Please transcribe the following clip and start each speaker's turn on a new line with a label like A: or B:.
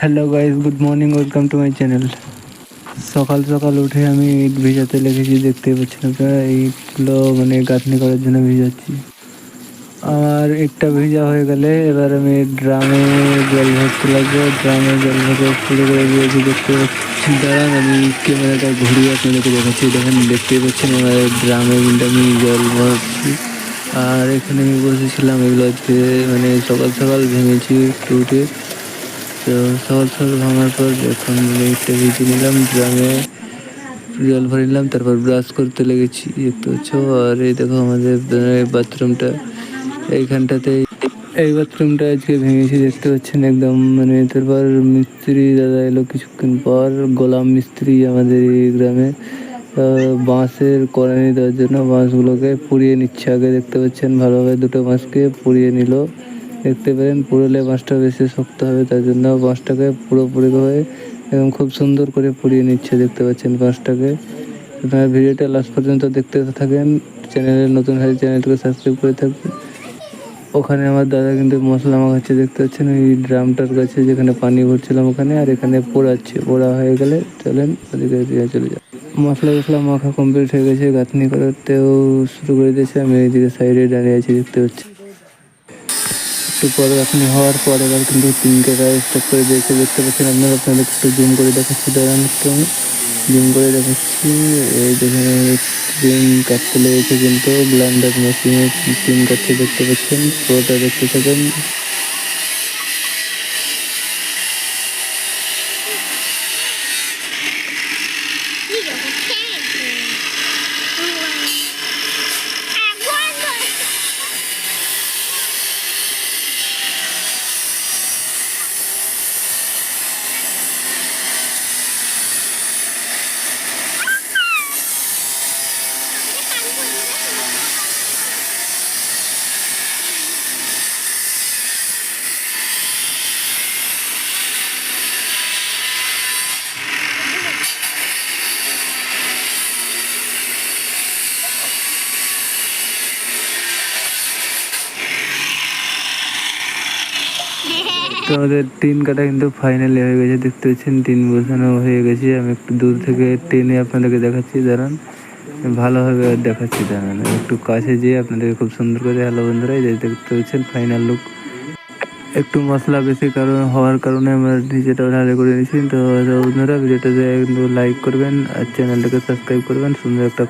A: Hello guys good morning welcome to my channel সকাল সকাল উঠে আমি ইট ভিজাতে লেগেছি দেখতে পাচ্ছেন আপনারা ইটগুলো মানে গাঁথনি করার জন্য ভিজাচ্ছি। আমার ইটটা ভিজা হয়ে গেলে এবার আমি ড্রামে জল ভরতে লাগবো, ড্রামে জল ভরে ফুলে করে দিয়েছি, দেখতে পাচ্ছি দাঁড়ান, আমি ক্যামেরাটা ঘুরিয়ে আপনাদেরকে দেখাচ্ছি, দেখেন দেখতে পাচ্ছেন আমার ড্রামে কিন্তু আমি জল ভরছি আর এখানে আমি বসেছিলাম এগুলো আজকে মানে সকাল সকাল ভেঙেছি একটু উঠে। তো সকাল সকাল ভাঙার পর এখন ইটটা ভিজে নিলাম, ড্রামে জল ভরে নিলাম, তারপর ব্রাশ করতে লেগেছি। দেখতে পাচ্ছ আর এই দেখো আমাদের বাথরুমটা, এইখানটাতে এই বাথরুমটা আজকে ভেঙেছি, দেখতে পাচ্ছেন একদম মানে তারপর মিস্ত্রি, দাদা এলো কিছুক্ষণ পর, গোলাম মিস্ত্রি আমাদের এই গ্রামে বাঁশের করানি দেওয়ার জন্য বাঁশগুলোকে পুড়িয়ে নিচ্ছে। আগে দেখতে পাচ্ছেন ভালোভাবে দুটো বাঁশকে পুড়িয়ে নিল। দেখতে পারেন পুড়লে বাঁশটা বেশি শক্ত হবে, তার জন্য বাঁশটাকে পুরোপুরি হয়ে এবং খুব সুন্দর করে পুড়িয়ে নিচ্ছে, দেখতে পাচ্ছেন বাঁশটাকে আপনারা ভিডিওটা লাস্ট পর্যন্ত দেখতে থাকেন চ্যানেলে নতুন হয়ে চ্যানেলটাকে সাবস্ক্রাইব করে থাকবেন। ওখানে আমার দাদা কিন্তু মশলা মাখাচ্ছে, দেখতে পাচ্ছেন ওই ড্রামটার কাছে যেখানে পানি ভরছিলাম ওখানে, আর এখানে পোড়াচ্ছে। পোড়া হয়ে গেলে চলেন ওদিকে দিয়ে চলে যাও মশলা টশলা মাখা কমপ্লিট হয়ে গেছে, গাঁথনি করতেও শুরু করে দিয়েছে, আমি এইদিকে সাইডে দাঁড়িয়ে আছি, দেখতে পাচ্ছি একটু পরে আপনি হওয়ার পরে এবার কিন্তু তিনটে রায় স্টপ করে দেখে দেখতে পাচ্ছেন আপনারা, আপনাদের একটু জুম করে দেখাচ্ছি। দাঁড়ান একটু আমি জুম করে দেখাচ্ছি। এই দেখেন তিন কাটতে লেগেছে কিন্তু ব্লান্ডার মেশিনে তিন কাটতে দেখতে পাচ্ছেন, পুরোটা দেখতে থাকেন। তো আমাদের টিন কাটা কিন্তু ফাইনালি হয়ে গেছে, দেখতে পাচ্ছেন টিন বসানো হয়ে গেছে। আমি একটু দূর থেকে টেনে আপনাদেরকে দেখাচ্ছি, দাঁড়ান। ভালোভাবে দেখাচ্ছি, দাঁড়ান। একটু কাছে যেয়ে আপনাদেরকে খুব সুন্দর করে হ্যালো বন্ধুরা, এই দেখতে পাচ্ছেন ফাইনাল লুক একটু মশলা বেশি কারণ, হওয়ার কারণে আমরা নিচেটা ঢালে করে নিয়েছি। তো বন্ধুরা ভিডিওটাতে লাইক করবেন আর চ্যানেলটাকে সাবস্ক্রাইব করবেন। সুন্দর একটা